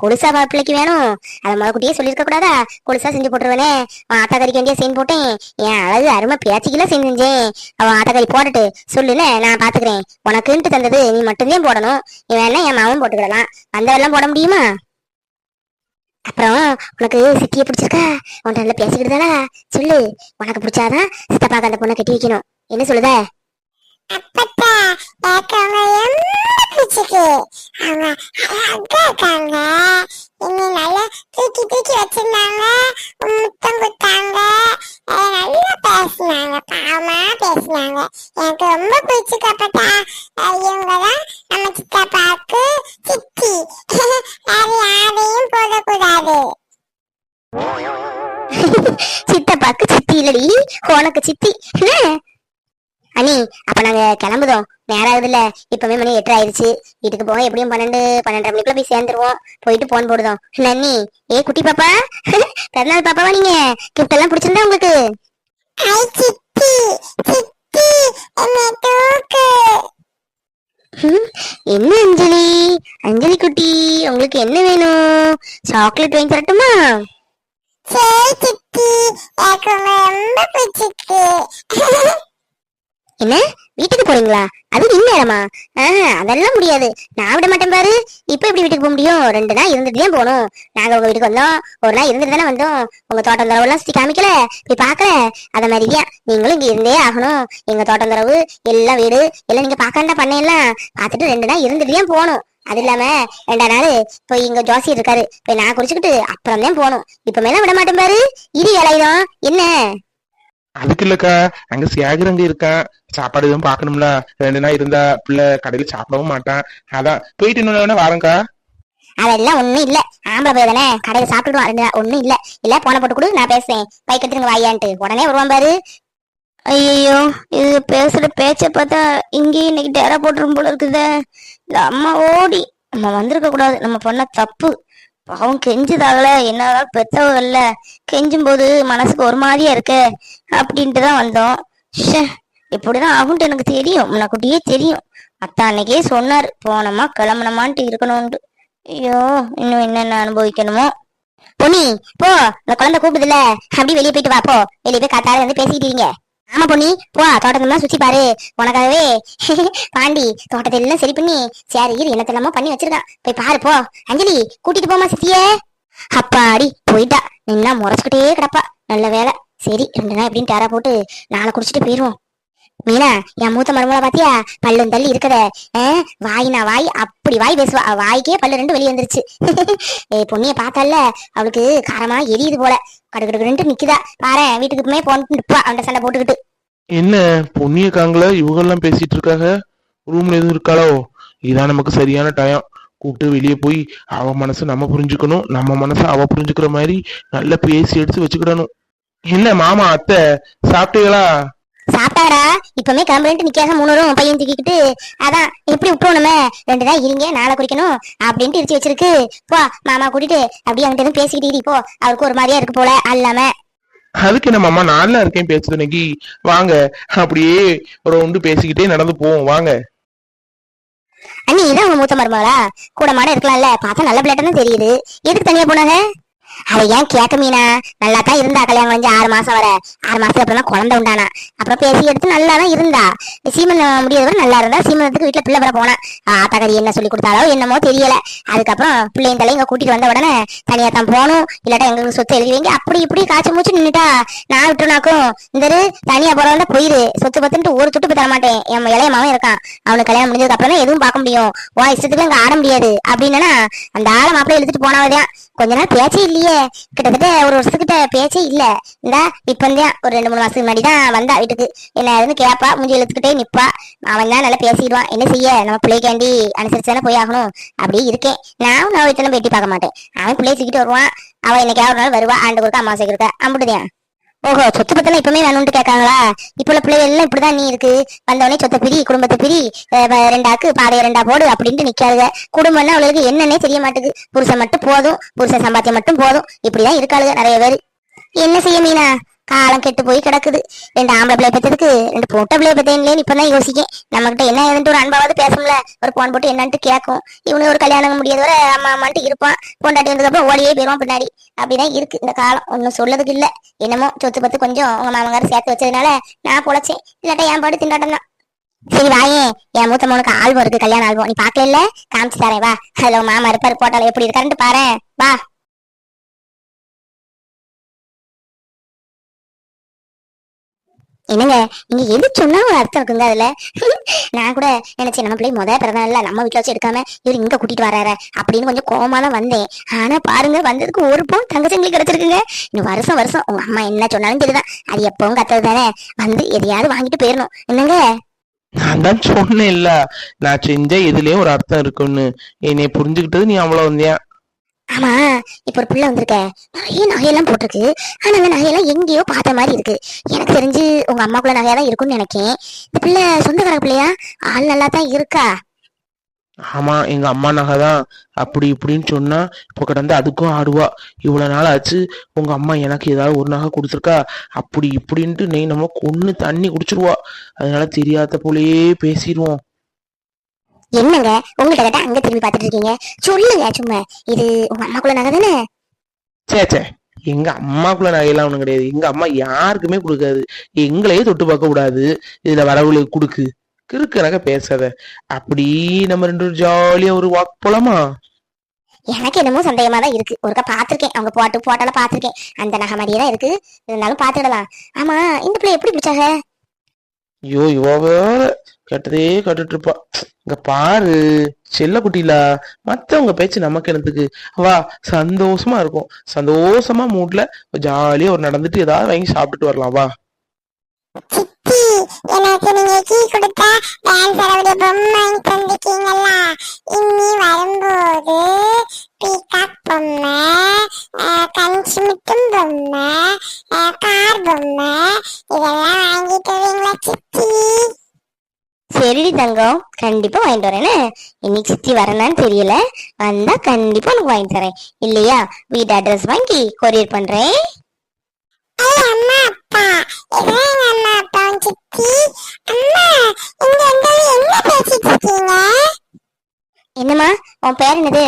கொலுசா மாப்பிள்ளைக்கு வேணும். அதை முத கூட்டியே சொல்லியிருக்க கூடாதா? கொலுசா செஞ்சு போட்டுருவேனே. அவன் ஆட்டாக்கறிக்கு வேண்டிய செயின் போட்டேன். என் அழகு அருமை பேச்சுக்கெல்லாம் செஞ்சு செஞ்சேன். அவன் ஆத்தாக்கறி போட்டுட்டு சொல்லுன்னு நான் பாத்துக்கிறேன். உனக்குன்ட்டு தந்தது நீ மட்டும்தான் போடணும். இவன் என் மாவும் போட்டுக்கிடலாம். வந்தவெல்லாம் போட முடியுமா? அப்புறம் உனக்கு சித்திய பிடிச்சிருக்கா? உன்ட்ட நல்லா பேசிக்கிட்டுதானா சொல்லு. உனக்கு பிடிச்சாதான் சித்தப்பாக்கு அந்த பொண்ணை கட்டி வைக்கணும். என்ன சொல்லுத? அப்பத்தா எனக்கு அவங்க ரொம்ப அவங்க அழகா இருக்காங்க. என்னை நல்லா தூக்கி தூக்கி வச்சிருந்தாங்க. முத்தம் கொடுத்தாங்க. நல்லா பேசினாங்க. பாவமா பேசினாங்க. எனக்கு ரொம்ப பிடிச்சிருக்கு அப்பத்தா. இவங்க தான் நம்ம சித்தப்பாக்கு சித்தி. வேற யாரையும் போடக்கூடாது. சித்தப்பாக்கு சித்தி இல்லடி. உனக்கு சித்தி. என்ன அனி அப்ப நாங்க கிளம்புதோம். நேரம் ஆகுதுல்ல. இப்பவே மணி எட்டு ஆயிருச்சு வீட்டுக்கு போக எப்படியும் பன்னெண்டு பன்னெண்டரை மணிக்குள்ள போய் சேர்ந்துருவோம். போயிட்டு போன் போடுதோம். நன்னி ஏ குட்டி பாப்பா? பிறநாள் பாப்பாவா நீங்க? கிஃப்ட் எல்லாம் பிடிச்சிருந்தா உங்களுக்கு? என்னை தூக்கு. ஹம், என்ன அஞ்சலி? அஞ்சலி குட்டி உங்களுக்கு என்ன வேணும்? சாக்லேட் வாங்கி தரட்டுமா? சரி சித்தி. எனக்கு ரொம்ப பிடிச்சிருக்கு. என்ன? வீட்டுக்கு போறீங்களா? அது இந்நேரமா ஆஹ் அதெல்லாம் முடியாது. நான் விட மாட்டேன் பாரு. இப்ப எப்படி வீட்டுக்கு போக முடியும்? ரெண்டு நாள் இருந்துட்டு தான் போகணும். நாங்க உங்க வீட்டுக்கு வந்தோம். ஒரு நாள் இருந்துட்டு தானே வந்தோம். உங்க தோட்டம் தரவுலாம் சுத்தி காமிக்கல? போய் பாக்கல அத மாதிரியா நீங்களும் இங்க இருந்தே ஆகணும். எங்க தோட்டம் தரவு எல்லாம் வீடு எல்லாம் நீங்க பாக்காண்டா பண்ணையெல்லாம் பார்த்துட்டு ரெண்டு நாள் இருந்துட்டு தான் போகணும். அது இல்லாம ரெண்டா நாள் போய் இங்க ஜோசியர் இருக்காரு. போய் நான் குடிச்சுக்கிட்டு அப்புறம் தான் போகணும். இப்ப மேல விட மாட்டேன் பாரு. இரு இலையிடும் என்ன? அதுக்கு இல்லக்கா. அங்க சேகர் அங்க இருக்கான் சாப்பாடு எதுவும் பாக்கணும்ல. ரெண்டு நாள் இருந்தா பிள்ளை கடையில சாப்பிடவும் மாட்டான். அதான். போயிட்டு இன்னொன்னு வாரங்கா அதெல்லாம் ஒண்ணும் இல்ல. ஆம்பளை போய் தானே. கடையில சாப்பிட்டுடுவான் ரெண்டு ஒண்ணும் இல்ல. இல்ல போன போட்டு கொடு. நான் பேசுறேன். பைக் எடுத்துருங்க வாயான்ட்டு. உடனே வருவான் பாரு. ஐயோ இது பேசுற பேச்ச பார்த்தா இங்கேயும் இன்னைக்கு டேரா போட்டுரும் போல இருக்குதே. இந்த அம்மா ஓடி. நம்ம வந்திருக்க கூடாது நம்ம பண்ண தப்பு. பாவம் கெஞ்சுதாகல என்னதான் பெத்தவ இல்ல கெஞ்சும் போது மனசுக்கு ஒரு மாதிரியா இருக்கு அப்படின்ட்டு தான் வந்தோம். ஷே இப்படிதான் ஆகும்ட்டு எனக்கு தெரியும் முன்னக்குட்டியே தெரியும். அத்தா அன்னைக்கே சொன்னார் போனோமா கிளம்பணுமான்ட்டு இருக்கணும்ட்டு ஐயோ இன்னும் என்னென்ன அனுபவிக்கணுமோ. பொன்னி போ இந்த குழந்தை கூப்பிடுதுல அப்படியே வெளியே போயிட்டு வா போ. வெளியே போய் காத்தால வந்து பேசிக்கிட்டீங்க ஆமா பொண்ணி போ தோட்டத்தெல்லாம் சுத்தி பாரு. உனக்காகவே பாண்டி தோட்டத்தை எல்லாம் சரி பண்ணி சரி என்னத்தெல்லாமோ பண்ணி வச்சிருக்கான் போய் பாரு போ. அஞ்சலி கூட்டிட்டு போமா சித்தியே. அப்பாடி போயிட்டா. நின்னா முறைச்சுக்கிட்டே கிடப்பா. நல்ல வேலை சரி ரெண்டு நாள் எப்படின்னு டேரா போட்டு நாளை குடிச்சிட்டு போயிருவோம். மீனா என் மூத்த மருமகளை பாத்தியா? பல்லும் தள்ளி இருக்கத வாயினா வாய் அப்படி வாய் பேசுவா. வாய்க்கே பல்லு ரெண்டு வெளியே வந்துருச்சு. பொண்ணிய பார்த்தால அவளுக்கு காரமா எரியுது போல. கடுக்கடுக்கடுன்ட்டு நிக்குதா. பாரு வீட்டுக்கு போய் போன்ட்டு நிப்பா அவன் சண்டை போட்டுக்கிட்டு. என்ன பொண்ணிய இவங்க இவங்கெல்லாம் பேசிட்டு இருக்காங்க ரூம்ல எதுவும் இருக்காளோ? இதான் நமக்கு சரியான டயம் கூப்பிட்டு வெளியே போய் அவ மனசு நம்ம புரிஞ்சுக்கணும். நம்ம மனசை அவ புரிஞ்சுக்கிற மாதிரி நல்லா பேசி எடுத்து வச்சுக்கிடணும். என்ன மாமா அத்தை சாப்பிட்டீங்களா? சாப்பிட்டாடா? இப்பவுமே கிளம்புறேன்ட்டு நிக்காத மூணு பையன் தூக்கிக்கிட்டு அதான் எப்படி விட்டுருணுமே ரெண்டு தான் இருங்க நாளை குறிக்கணும் அப்படின்ட்டு இடிச்சு வச்சிருக்கு. போ மாமா கூட்டிட்டு அப்படியே எதுவும் பேசிக்கிட்டு போ. அவருக்கு ஒரு மாதிரியா இருக்கு போல அல்லாம. அதுக்கு என்ன மாமா நான்லாம் இருக்கேன் பேசுறது இன்னைக்கு வாங்க அப்படியே ரவுண்டு பேசிக்கிட்டே நடந்து போவோம் வாங்க. அண்ணி இதான் உங்க மூத்த மருமகளா? கூட மாட இருக்கலாம்ல பார்த்தா நல்ல பிள்ளைன்னு தெரியுது. எதுக்கு தனியா போனாங்க? அவ ஏன் கேட்க மீனா? நல்லா தான் இருந்தா கல்யாணம் வந்து ஆறு மாசம் வர. ஆறு மாசத்துக்கு அப்புறம் தான் குழந்தை உண்டானா. அப்புறம் பேசி எடுத்து நல்லா தான் இருந்தா சீமன் முடியாத நல்லா இருந்தா. சீமனத்துக்கு வீட்டுல பிள்ளை வர போனா. ஆத்தாக்கறி என்ன சொல்லி கொடுத்தாலோ என்னமோ தெரியல. அதுக்கப்புறம் பிள்ளைங்க தலை இங்க கூட்டிட்டு வந்த உடனே தனியா தான் போகணும். இல்லாட்டா எங்களுக்கு சொத்து எழுதிவீங்க அப்படி இப்படி காய்ச்சி மூச்சு நின்னுட்டா. நான் விட்டுனாக்கும் இந்த தனியா போறவங்க போயிரு. சொத்து பத்துன்ட்டு ஒரு துட்டு தர மாட்டேன். என் இளைய மாவன் இருக்கான். அவனுக்கு கல்யாணம் முடிஞ்சதுக்கு அப்புறம் தான் எதுவும் பார்க்க முடியும். உன் இஷ்டத்துக்கு இங்க ஆட முடியாது. அப்படின்னா அந்த ஆளை மாப்பிள்ளை இழுத்துட்டு போனவதான் கொஞ்ச நாள் பேச்சே இல்லையே. கிட்டத்தட்ட ஒரு வருஷத்துக்கிட்ட பேச்சே இல்ல. இந்தா இப்ப ஒரு ரெண்டு மூணு மாசத்துக்கு முன்னாடி தான் வந்தா வீட்டுக்கு. என்ன இருந்து கேப்பா மூஞ்சி இழுத்துக்கிட்டே நிப்பா. அவன் தான் நல்லா பேசிடுவான். என்ன செய்ய? நம்ம பிள்ளைக்காண்டி அனுசரிச்சு போய் ஆகணும். அப்படியே இருக்கேன். நான் நான் வீட்டுல பேட்டி பார்க்க மாட்டேன். அவன் பிள்ளைய தூக்கிட்டு வருவான். அவன் என்னைக்காவது ஒரு நாள் வருவா. ஆண்டு கொடுக்க அம்மா இருக்க அம்புட்டுதான். ஓஹோ சொத்து பத்தெல்லாம் இப்பவுமே வேணும்னு கேட்காங்களா இப்ப உள்ள பிள்ளைகள் எல்லாம் இப்படிதான் நீ இருக்கு. வந்தவொடனே சொத்தை பிரி குடும்பத்தை பிரி ரெண்டாக்கு பாதைய ரெண்டா போடு அப்படின்ட்டு நிக்காளுங்க குடும்பம்னா அவளுக்கு என்னன்னே தெரிய மாட்டேங்குது புருஷன் மட்டும் போதும் புருஷன் சம்பாத்தியம் மட்டும் போதும். இப்படிதான் இருக்காளுங்க நிறைய பேர். என்ன செய்ய மீனா? காலம் கெட்டு போய் கிடக்குது. ரெண்டு ஆம்பளை பிள்ளை பெற்றதுக்கு ரெண்டு பொட்டை பிள்ளை பெற்றேன்லேன்னு இப்பதான் யோசிக்கேன் நம்மகிட்ட என்ன ஏதுன்ட்டு ஒரு அன்பாவது பேசும்ல. ஒரு போன் போட்டு என்னன்ட்டு கேட்கும் இவனு ஒரு கல்யாணம் முடியாத. வரை அம்மா அம்மான்ட்டு இருப்பான். பொண்டாட்டி வந்ததுக்கப்புறம் ஓடியே போயிடுவான் பின்னாடி. அப்படிதான் இருக்கு இந்த காலம். ஒன்றும் சொல்லதுக்கு இல்ல. என்னமோ சொத்து பத்து கொஞ்சம் உங்க மாமங்கார சேர்த்து வச்சதுனால நான் பொழைச்சேன். இல்லாட்டா என் பாடு திண்டாட்டம் தான். சரி வாயே. என் மூத்த மோனுக்கு ஆல்பம் இருக்கு. கல்யாணம் ஆல்பம். நீ பாக்கல காமிச்சு தரேன். வா. ஹலோ மாமா இருப்பாரு. போட்டால எப்படி இருக்காருன்ட்டு பாரு வா. என்னங்க நீங்க எது சொன்னா ஒரு அர்த்தம் இருக்குங்க அதுல? நான் கூட நினைச்சேன் நம்ம பிள்ளை முத பிறந்தநாள்ல நம்ம வீட்டுல வச்சு எடுக்காம இவர் இங்க கூட்டிட்டு வராரு அப்படின்னு கொஞ்சம் கோமா தான் வந்தேன். ஆனா பாருங்க வந்ததுக்கு ஒரு பவுன் தங்கச்சங்கிலி கிடைச்சிருக்குங்க. இன்னும் வருஷம் வருஷம் உங்க அம்மா என்ன சொன்னாலும் தெரியுதான் அது எப்பவும் கத்தது தானே? வந்து எதையாவது வாங்கிட்டு போயிடணும் என்னங்க? நான் தான் சொன்னேன்ல நான் செஞ்ச இதுலயும் ஒரு அர்த்தம் இருக்குன்னு என்னை புரிஞ்சுக்கிட்டது நீ அவ்வளவு வந்தியா ஆமா இப்ப ஒரு பிள்ளை வந்திருக்க. நிறைய நகையெல்லாம் போட்டிருக்கு. ஆனா அந்த நகையெல்லாம் எங்கேயோ பார்த்த மாதிரி இருக்கு. எனக்கு தெரிஞ்சு உங்க அம்மாக்குள்ள நகையா தான் இருக்கும்னு நினைக்கேன். இந்த பிள்ளை சொந்தக்கார பிள்ளையா? ஆள் நல்லா தான் இருக்கா? ஆமா எங்க அம்மா நகை தான் அப்படி இப்படின்னு சொன்னா இப்போ கிடந்து அதுக்கும் ஆடுவா. இவ்வளவு நாள் ஆச்சு உங்க அம்மா எனக்கு ஏதாவது ஒரு நகை கொடுத்துருக்கா? அப்படி இப்படின்ட்டு நீ நம்ம கொன்னு தண்ணி குடிச்சிருவா. அதனால தெரியாத போலயே பேசிடுவோம். என்னங்க? உங்கள்கிட்ட கேட்டா அங்க திரும்பி பார்த்துட்டு இருக்கீங்க. சொல்லுங்க சும்மா. இது உங்க அம்மாக்குள்ள நகை தானே? சே சே எங்க அம்மாக்குள்ள நகையெல்லாம் ஒண்ணும் கிடையாது. எங்க அம்மா யாருக்குமே கொடுக்காது. எங்களையே தொட்டு பார்க்க கூடாது. இதுல வரவுகளுக்கு கொடுக்கு. கிறுக்கு நகை பேசாத. அப்படி நம்ம ரெண்டு ஜாலியா ஒரு வாக் போலாமா? எனக்கு என்னமோ சந்தேகமா தான் இருக்கு. ஒருக்கா பார்த்திருக்கேன். அவங்க போட்டு போட்டால பார்த்திருக்கேன். அந்த நகை மாதிரியே தான் இருக்கு. இருந்தாலும் பார்த்துடலாம். ஆமா இந்த பிள்ளை எப்படி பிடிச்சாங்க? ஐயோ இவ கெட்டதே கட்டுட்டு இருப்பா இங்க பாரு செல்ல குட்டிலா மத்தவங்க பேச்சு நமக்கு என்னத்துக்கு? வா சந்தோஷமா இருக்கும். சந்தோஷமா மூட்ல ஜாலியா ஒரு நடந்துட்டு ஏதாவது வாங்கி சாப்பிட்டுட்டு வரலாம் வா. சித்தி எனக்கு நீங்க கீ கொடுத்தா டான்ஸ் ஆடக்கூடிய பொம்மை வாங்கி தந்திருக்கீங்கல்ல இனி வரும்போது பீகாக் பொம்மை அஹ், கஞ்சி முட்டும் பொம்மை கார் பொம்மை இதெல்லாம் வாங்கிட்டு வருவீங்களா சித்தி? சரிடி தங்கம். கண்டிப்பா வாங்கிட்டு வரேன்னு இன்னைக்கு சித்தி வரேனான்னு தெரியல. வந்தா கண்டிப்பா உனக்கு வாங்கி தரேன். இல்லையா? வீட்டு அட்ரஸ் வாங்கி கொரியர் பண்றேன். என்னம்மா? உன் பேர் என்னது?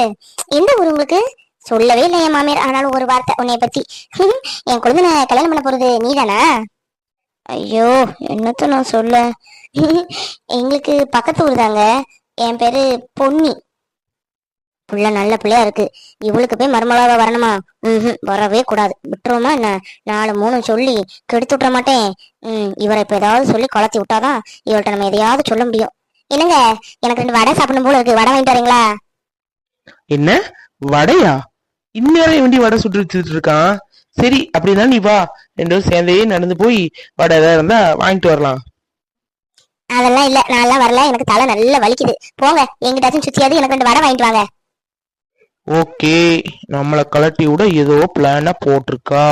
எந்த ஊர் உங்களுக்கு? சொல்லவே இல்லை என் மாமியார். ஆனாலும் ஒரு வார்த்தை உன்னைய பத்தி. என் குழந்தை கல்யாணம் பண்ண போறது நீதானா? ஐயோ என்னத்த நான் சொல்ல? எங்களுக்கு பக்கத்து ஊர் தாங்க என் பேரு பொன்னி. புள்ள நல்ல பிள்ளையா இருக்கு. இவளுக்கு போய் மருமலாவ வரணுமா? ம் வரவே கூடாது. விட்டுருவோமா என்ன? நாலு மூணு சொல்லி கெடுத்து விட்டுற மாட்டேன். ம் இவரை இப்ப ஏதாவது சொல்லி குளத்தி விட்டாதான் இவள்கிட்ட நம்ம எதையாவது சொல்ல முடியும். என்னங்க? எனக்கு ரெண்டு வடை சாப்பிடணும் போல இருக்கு. வடை வாங்கிட்டு வரீங்களா? என்ன? வடையா? இந்நேரம் வேண்டி வடை சுட்டு வச்சுட்டு இருக்கான். சரி அப்படின்னா நீ வா. ரெண்டு பேரும் சேர்ந்தே நடந்து போய் வடை ஏதாவது இருந்தா வாங்கிட்டு வரலாம். அதெல்லாம் இல்ல நான்லாம் வரல. எனக்கு தலை நல்லா வலிக்குது. போங்க. எங்கிட்டாச்சும் சுத்தியாவது எனக்கு ரெண்டு வடை வாங்கிட்டு வாங்க. ஓகே. நம்மள கலட்டி விட ஏதோ பிளான போட்டிருக்கா.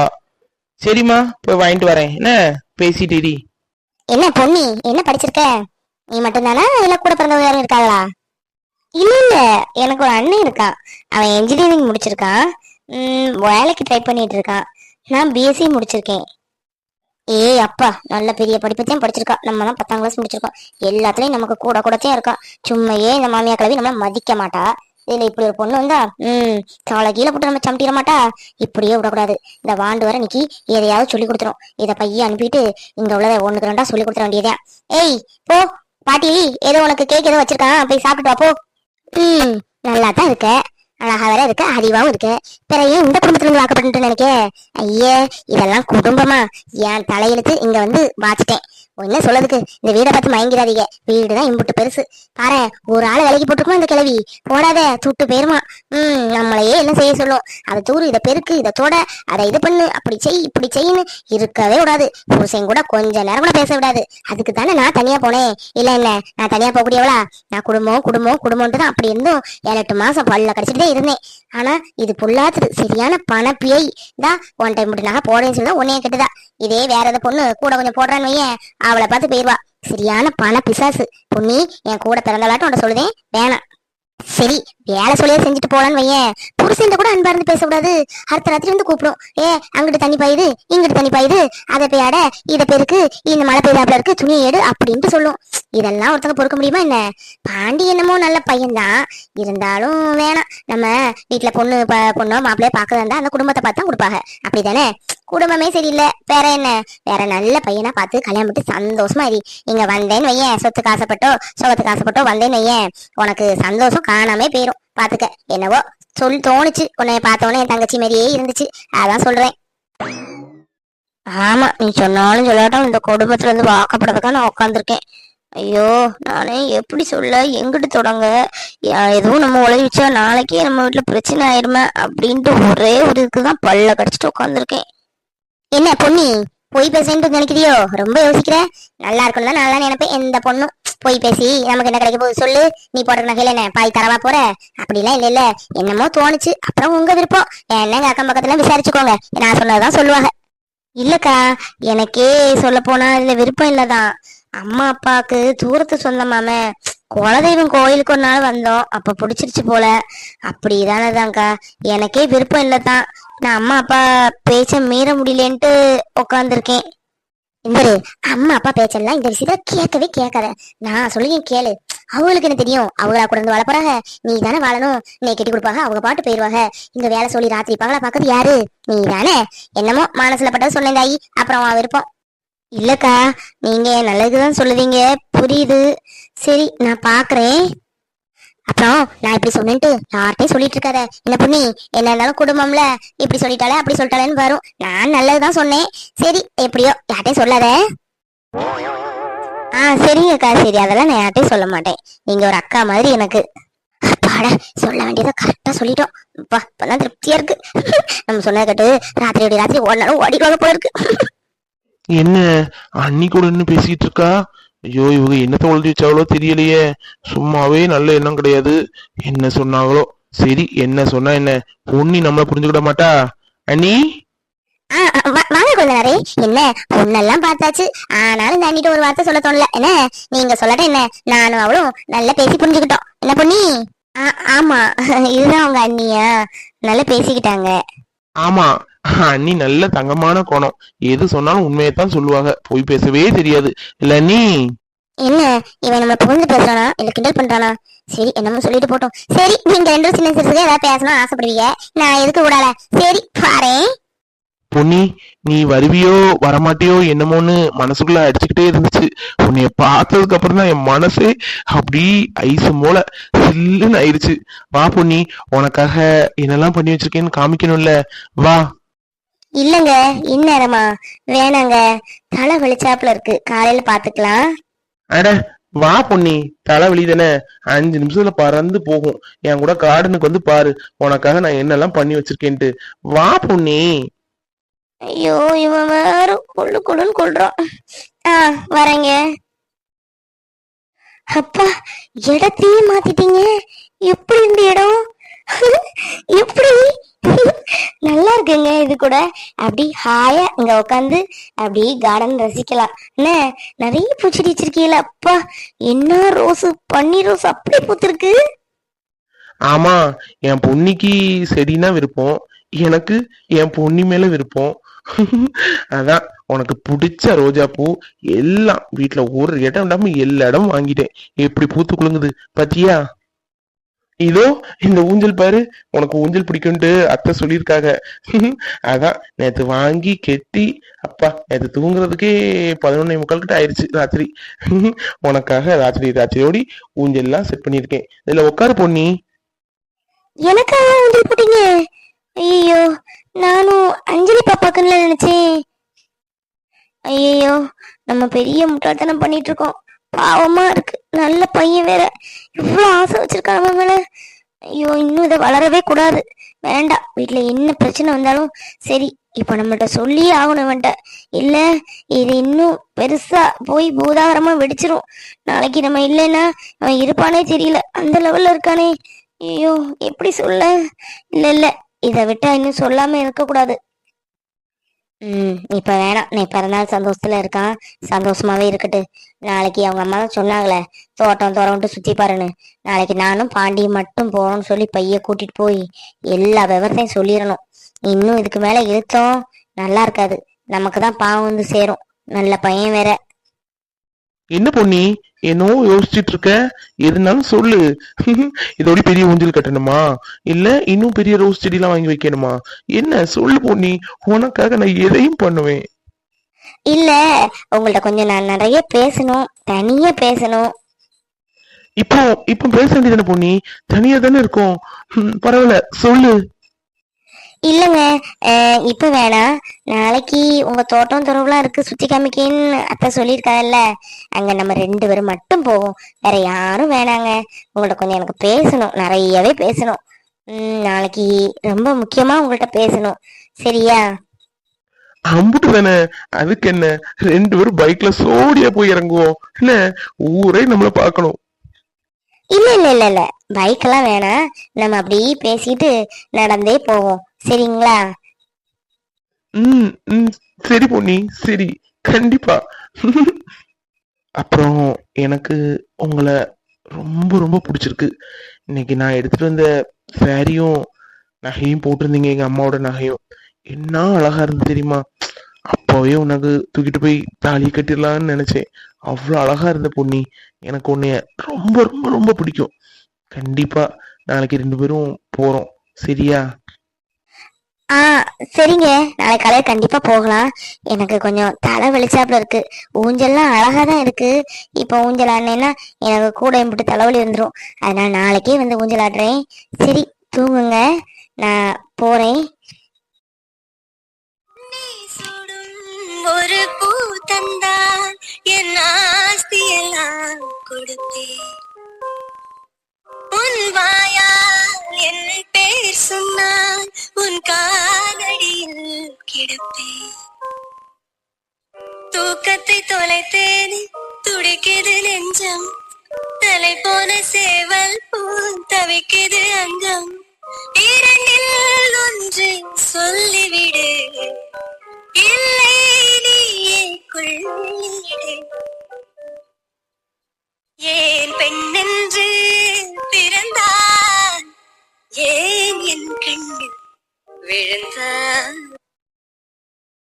சரிம்மா போய் வாங்கிட்டு வரேன். என்ன? பேசிட்டு இரு. என்ன பொன்னி? என்ன படிச்சிருக்க? நீ மட்டும்தானா? இல்ல கூட பிறந்தவங்க யாரும் இருக்காங்களா? இல்ல இல்ல. எனக்கு ஒரு அண்ணன் இருக்கான். அவன் இன்ஜினியரிங் முடிச்சிருக்கான். ம், வேலைக்கு ட்ரை பண்ணிட்டு இருக்கான். நான் பிஎஸ்சி முடிச்சிருக்கேன். ஏய் அப்பா நல்ல பெரிய படிப்பத்தையும் படிச்சிருக்கா. நம்ம தான் பத்தாம் கிளாஸ் முடிச்சிருக்கோம். எல்லாத்துலயும் நமக்கு கூட கூடத்தையும் இருக்கா. சும்மையே இந்த மாமியா கிளவி நம்மள மதிக்க மாட்டா. இதுல இப்படி ஒரு பொண்ணு வந்தா ம் காலை கீழே போட்டு நம்ம சமட்டிட மாட்டா. இப்படியே விடக்கூடாது. இந்த வாண்டு வர நிக்கி எதையாவது சொல்லி கொடுத்துரும். இத பையன் அனுப்பிட்டு இங்க உள்ளதை ஒண்ணுக்கு ரெண்டா சொல்லி கொடுத்துட வேண்டியதா ஏய் போ பாட்டி ஏதோ உனக்கு கேக் ஏதோ வச்சிருக்கான். போய் சாப்பிட்டு வா போ. ம் நல்லா தான் இருக்க. அழகா வேற இருக்கு அறிவாவும் இருக்கு. பிற ஏன் இந்த குடும்பத்துல இருந்து வாக்கப்பட்டு நினைக்க ஐயே இதெல்லாம் குடும்பமா? என் தலையெழுத்து இங்க வந்து வாச்சிட்டேன் ஒன்னும் சொல்லதுக்கு இந்த வீடை பார்த்து மயங்கிடாதீங்க. வீடுதான் இம்புட்டு பெருசு. பாரு ஒரு ஆள் விலைக்கு போட்டுக்குமா இந்த கிழவி? போடாத துட்டு போயிருமா? ம் நம்மளையே என்ன செய்ய சொல்லும்? அதை தூரு இதை பெருக்கு இதை தொட அதை இது பண்ணு. அப்படி செய் இப்படி செய்யுன்னு இருக்கவே விடாது. புருஷன் கூட கொஞ்ச நேரம் கூட பேச விடாது. அதுக்கு தானே நான் தனியா போனேன். இல்ல இல்ல நான் தனியா போகக்கூடியவளா? நான் குடும்பம் குடும்பம் குடும்பம்ட்டு தான் அப்படி இருந்தும் ஏழு எட்டு மாசம் பல்ல கடிச்சிட்டு தான் இருந்தேன். ஆனா இது புல்லாத்துது. சரியான பணப்பியை தான் ஒன் டைம் இப்படி நகை போடுறேன்னு சொல்லி உன்னைய கெட்டுதா. இதே வேற ஏதாவது பொண்ணு கூட கொஞ்சம் போடுறான்னு வையேன். அவளை பார்த்து போயிடுவா சரியான பண பிசாசு. பொண்ணி என் கூட பிறந்தவளாட்டும் உன்ட சொல்லுதேன். வேணாம். சரி வேலை சொல்லியே செஞ்சுட்டு போலான்னு வையேன் புருஷன் புருஷன் கூட அன்பா இருந்து பேசக்கூடாது. அடுத்த ராத்திரி வந்து கூப்பிடும். ஏ அங்கிட்டு தண்ணி பாயுது இங்கிட்டு தண்ணி பாயுது. அதை பெய்யாட இதை பெருக்கு இந்த மழை பெய்தாப்புல இருக்கு துணியை எடு அப்படின்ட்டு சொல்லும். இதெல்லாம் ஒருத்தங்க பொறுக்க முடியுமா என்ன? பாண்டி என்னமோ நல்ல பையன்தான். இருந்தாலும் வேணாம். நம்ம வீட்டுல பொண்ணு பொண்ணோ மாப்பிள்ளைய பார்க்க இருந்தா அந்த குடும்பத்தை பார்த்து தான் கொடுப்பாங்க. அப்படிதானே? குடும்பமே சரியில்லை. வேற என்ன? வேற நல்ல பையனா பார்த்து கல்யாணம் பண்ணி சந்தோஷமா இரு இங்க வந்தேன்னு வையேன். சொத்துக்கு ஆசைப்பட்டோ சுகத்துக்கு ஆசைப்பட்டோ வந்தேன்னு வையேன். உனக்கு சந்தோஷம் காணாமே போயிரும். பாத்துக்க. என்னவோ சொல் தோணுச்சு. உன்னை பார்த்தோன்னே என் தங்கச்சி மாதிரியே இருந்துச்சு. அதான் சொல்றேன். ஆமா நீ சொன்னாலும் சொல்லாட்டும் இந்த குடும்பத்துல இருந்து வாக்கப்படுறதுக்காக நான் உட்காந்துருக்கேன் ஐயோ நானே எப்படி சொல்ல? எங்கிட்டு தொடங்க? எதுவும் நம்ம உழைச்சா நாளைக்கே நம்ம வீட்டுல பிரச்சனை ஆயிருமே அப்படின்ட்டு ஒரே ஒரு இதுக்குதான் பல்ல கடிச்சிட்டு உட்காந்துருக்கேன் என்ன பொண்ணி பொய் பேசுன்னு நினைக்கிறியோ? ரொம்ப யோசிக்கிற? நல்லா இருக்கும்ல நல்லா நினைப்பேன். எந்த பொண்ணும்? பொய் பேசி நமக்கு என்ன கிடைக்க போகுது சொல்லு. நீ போடுற நகையில என்ன பாய் தரவா போற? அப்படிலாம் இல்ல இல்ல. என்னமோ தோணுச்சு. அப்புறம் உங்க விருப்பம். என்னங்க அக்கம் பக்கத்துல விசாரிச்சுக்கோங்க. நான் சொன்னதுதான் சொல்லுவாங்க. இல்லக்கா எனக்கே சொல்ல போனா இதுல விருப்பம் இல்லதான். அம்மா அப்பாவுக்கு தூரத்து சொந்தமாமே குலதெய்வம் கோயிலுக்கு ஒரு நாள் வந்தோம். அப்ப பிடிச்சிருச்சு போல. அப்படிதானதாங்க்கா எனக்கே விருப்பம் இல்லதான். நான் அம்மா அப்பா பேச்ச மீற முடியலன்ட்டு உட்காந்துருக்கேன் இவரு அம்மா அப்பா பேச்செல்லாம் இந்த விஷயத்துல கேட்கவே கேட்காத. நான் சொல்லியும் கேளு. அவங்களுக்கு என்ன தெரியும்? அவங்களா கூட இருந்து வாழ நீ தானே வாழணும். நீ கட்டி கொடுப்பாங்க. அவங்க பாட்டு போயிருவாங்க. இங்க வேலை சொல்லி ராத்திரி பகலா பாக்குறது யாரு? நீ தானே என்னமோ மனசுல பட்டது சொன்னேன் தாயி. அப்புறம் விருப்பம். இல்லக்கா நீங்க நல்லதுதான் சொல்லுவீங்க புரியுது. சரி நான் பாக்குறேன். அப்புறம் நான் இப்படி சொன்னேன்ட்டு யார்கிட்டயும் சொல்லிட்டு இருக்காத என்ன பண்ணி என்ன இருந்தாலும் குடும்பம்ல இப்படி சொல்லிட்டாலே அப்படி சொல்லிட்டாலேன்னு வரும் நான் நல்லதுதான் சொன்னேன். சரி எப்படியோ யார்கிட்டயும் சொல்லாத. ஆ சரிங்கக்கா சரி அதெல்லாம் நான் யார்கிட்டயும் சொல்ல மாட்டேன். நீங்க ஒரு அக்கா மாதிரி எனக்கு. அப்பாடா சொல்ல வேண்டியதை கரெக்டா சொல்லிட்டோம். அப்பா இப்பதான் திருப்தியா இருக்கு. நம்ம சொன்னதை கேட்டு ராத்திரி ராத்திரி ஓடினாலும் ஓடிடுவாங்க போல இருக்கு. என்ன? அண்ணி கூட என்ன பேசிட்டு இருக்கா ஐயோ இவங்க என்னத்த உழுதி வச்சாங்களோ தெரியலையே. சும்மாவே நல்ல எண்ணம் கிடையாது. என்ன சொன்னாங்களோ? சரி என்ன சொன்னா என்ன? பொண்ணி நம்மள புரிஞ்சுக்கிட மாட்டா? அண்ணி? வாங்க கொள்ளாரே என்ன பொண்ணெல்லாம் பார்த்தாச்சு. ஆனாலும் இந்த அண்ணிட்ட ஒரு வார்த்தை சொல்ல தோணல. என்ன? நீங்க சொல்லட்ட என்ன? நானும் அவளும் நல்லா பேசி புரிஞ்சுக்கிட்டோம். என்ன பொண்ணி? ஆமா. இதுதான் அவங்க அண்ணியா? நல்லா பேசிக்கிட்டாங்க. ஆமா. அண்ணி நல்ல தங்கமான கோணம். எது சொன்னாலும் உண்மையைத்தான் சொல்லுவாங்க. போய் பேசவே தெரியாது. இல்ல அண்ணி. என்ன? இவன் நம்ம புகழ்ந்து பேசுறானா? இல்ல கிண்டல் பண்றானா? சரி என்னமோ சொல்லிட்டு போட்டோம். சரி நீங்க ரெண்டு சின்ன சிறுசுக்கு ஏதாவது பேசணும் ஆசைப்படுவீங்க. நான் எதுக்கு விடால. சரி பாரேன் பொன்னி நீ வருவியோ வரமாட்டியோ என்னமோன்னு மனசுக்குள்ள அடிச்சுக்கிட்டே இருந்துச்சு. உன்னைய பார்த்ததுக்கு அப்புறம் தான் என் மனசே அப்படி ஐஸ் போல சில்லுன்னு ஆயிடுச்சு. வா பொன்னி. உனக்காக என்னெல்லாம் பண்ணி வச்சிருக்கேன்னு காமிக்கணும்ல. வா. இல்லங்க இந்நேரமா வேணாங்க. தலை வெளிச்சாப்புல இருக்கு. காலையில பாத்துக்கலாம். அட வா பொன்னி. தலைவலி தானே அஞ்சு நிமிஷத்துல பறந்து போகும். என் கூட கார்டனுக்கு வந்து பாரு. உனக்காக நான் என்னெல்லாம் பண்ணி வச்சிருக்கேன்ட்டு. வா பொன்னி. ஐயோ இவன் வேற கொள்ளு கொள்ளுன்னு கொள்றான் ஆ வரேங்க. அப்பா இடத்தையே மாத்திட்டீங்க. எப்படி இந்த இடம்? எப்படி? நல்லா இருக்குங்க இது கூட. அப்படி ஹாயா இங்க உட்காந்து அப்படி கார்டன் ரசிக்கலாம். என்ன நிறைய பூச்செடி வச்சிருக்கீங்களா? அப்பா என்ன ரோஸ்? பன்னீர் ரோஸ் அப்படி பூத்திருக்கு. ஆமா என் பொன்னிக்கு செடினா விருப்பம். எனக்கு என் பொன்னி மேல விருப்பம். அதான் உனக்கு பிடிச்ச ரோஜா பூ எல்லாம் வீட்டுல ஒரு இடம் இல்லாம எல்லா இடமும் வாங்கிட்டேன். எப்படி பூத்து குலுங்குது பாத்தியா? இதோ இந்த ஊஞ்சல் பாரு. உனக்கு ஊஞ்சல் பிடிக்கும்ட்டு அத்தை சொல்லியிருக்காங்க. அதான் நேத்து வாங்கி கெட்டி அப்பா நேத்து தூங்குறதுக்கே பதினொன்னே முக்கால் கிட்ட ஆயிடுச்சு ராத்திரி. உனக்காக ராத்திரி ராத்திரியோடி ஊஞ்சல்லாம் செட் பண்ணியிருக்கேன். இதுல உட்காரு பொண்ணி எனக்காக ஊஞ்சல் போட்டீங்க? ஐயோ நானும் அஞ்சலி பாப்பாக்குன்னு நினைச்சேன். ஐயோ நம்ம பெரிய முட்டாள்தனம் பண்ணிட்டு இருக்கோம். பாவமா இருக்கு. நல்ல பையன் வேற. இவ்வளோ ஆசை வச்சிருக்காங்க அவன் மேல ஐயோ இன்னும் இதை வளரவே கூடாது. வேண்டாம். வீட்டில் என்ன பிரச்சனை வந்தாலும் சரி. இப்போ நம்மகிட்ட சொல்லியே ஆகணும் இவன்ட்ட. இல்லை இது இன்னும் பெருசாக போய் பூதாகரமாக வெடிச்சிரும். நாளைக்கு நம்ம இல்லைன்னா அவன் இருப்பானே தெரியல. அந்த லெவலில் இருக்கானே. ஐயோ எப்படி சொல்ல? இல்லை இல்லை. இதை விட்டால் இன்னும் சொல்லாமல் இருக்கக்கூடாது. ம் இப்ப வேணாம். நீ பிறநாள் சந்தோஷத்துல இருக்கான் சந்தோஷமாவே இருக்கட்டு. நாளைக்கு அவங்க அம்மா தான் சொன்னாங்களே தோட்டம் தோறம்ட்டு சுத்தி பாருன்னு. நாளைக்கு நானும் பாண்டியும் மட்டும் போறோம்னு சொல்லி பைய கூட்டிட்டு போய் எல்லா விவரத்தையும் சொல்லிடணும். இன்னும் இதுக்கு மேல இழுத்தோம் நல்லா இருக்காது. நமக்கு தான் பாவம் வந்து சேரும். நல்ல பையன் வேற. என்ன பொன்னி? என்னவோ யோசிச்சிட்டு இருக்க எதுனாலும் சொல்லு இதோட பெரிய ஊஞ்சல் கட்டணுமா? இல்ல இன்னும் பெரிய ரோஸ் செடிலாம் வாங்கி வைக்கணுமா? என்ன? சொல்லு பொன்னி. உனக்காக நான் எதையும் பண்ணுவேன். இல்ல உங்கள்ட்ட கொஞ்சம் நான் நிறைய பேசணும். தனியா பேசணும். இப்போ இப்போ பேச வேண்டியதானே பொன்னி? தனியா தானே இருக்கும். பரவாயில்ல. சொல்லு. இல்லைங்க இப்ப வேணாம். நாளைக்கு உங்க தோட்டம் துறவுலாம் இருக்கு சுத்தி காமிக்கன்னு அத்தை சொல்லியிருக்காங்கல்ல அங்க நம்ம ரெண்டு பேரும் மட்டும் போவோம். வேற யாரும் வேணாங்க. உங்கள்ட்ட கொஞ்சம் எனக்கு பேசணும் நிறையவே பேசணும். உம் நாளைக்கு ரொம்ப முக்கியமா உங்கள்ட்ட பேசணும். சரியா? அம்புட்டு தானே அதுக்கு என்ன? ரெண்டு பேரும் பைக்ல சோடியா போய் இறங்குவோம். என்ன? ஊரே நம்மள பார்க்கணும். இல்ல இல்ல இல்ல இல்ல. பைக் எல்லாம் வேணாம். நம்ம அப்படியே பேசிட்டு நடந்தே போவோம். சரிங்களா? ம் ம். சரி பொன்னி சரி. கண்டிப்பா. அப்புறம் எனக்கு உங்களை ரொம்ப ரொம்ப பிடிச்சிருக்கு. இன்னைக்கு நான் எடுத்துட்டு வந்த சாரியும் நகையும் போட்டிருந்தீங்க எங்க அம்மாவோட நகையும். என்ன அழகா இருந்து தெரியுமா? அப்பவே உனக்கு தூக்கிட்டு போய் தாலி கட்டிடலாம்னு நினைச்சேன். அவ்வளவு அழகா இருந்த பொன்னி. எனக்கு உன்னைய ரொம்ப ரொம்ப ரொம்ப பிடிக்கும். கண்டிப்பா நாளைக்கு ரெண்டு பேரும் போறோம். சரியா? ஆ சரிங்க. நாளை காலையில கண்டிப்பா போகலாம். எனக்கு கொஞ்சம் தலை வெளிச்சாப்புல இருக்கு. ஊஞ்சல்லாம் அழகா தான் இருக்கு. இப்போ ஊஞ்சல் ஆடினேன்னா எனக்கு கூட எம்பிட்டு தலைவலி வந்துடும் அதனால நாளைக்கே வந்து ஊஞ்சல் ஆடுறேன். சரி தூங்குங்க. நான் போறேன். ஒரு பூ தந்தால் என் ஆஸ்தியெல்லாம் கொடுத்தேன். உன் வாயால் என் பேர் சொன்னால் உன் கா கிடப்பேன் தூக்கத்தை தொலைத்தேனே துடிக்குது நெஞ்சம். தலை போன சேவல் பூ தவிக்குது அங்கம். இரண்டில் ஒன்று சொல்லிவிடு. இல்லை நீயே கொள்ளிடு. ஏன் பெண்ணென்று பிறந்தான் ஏன் என் கண்ணில் விழுந்தான்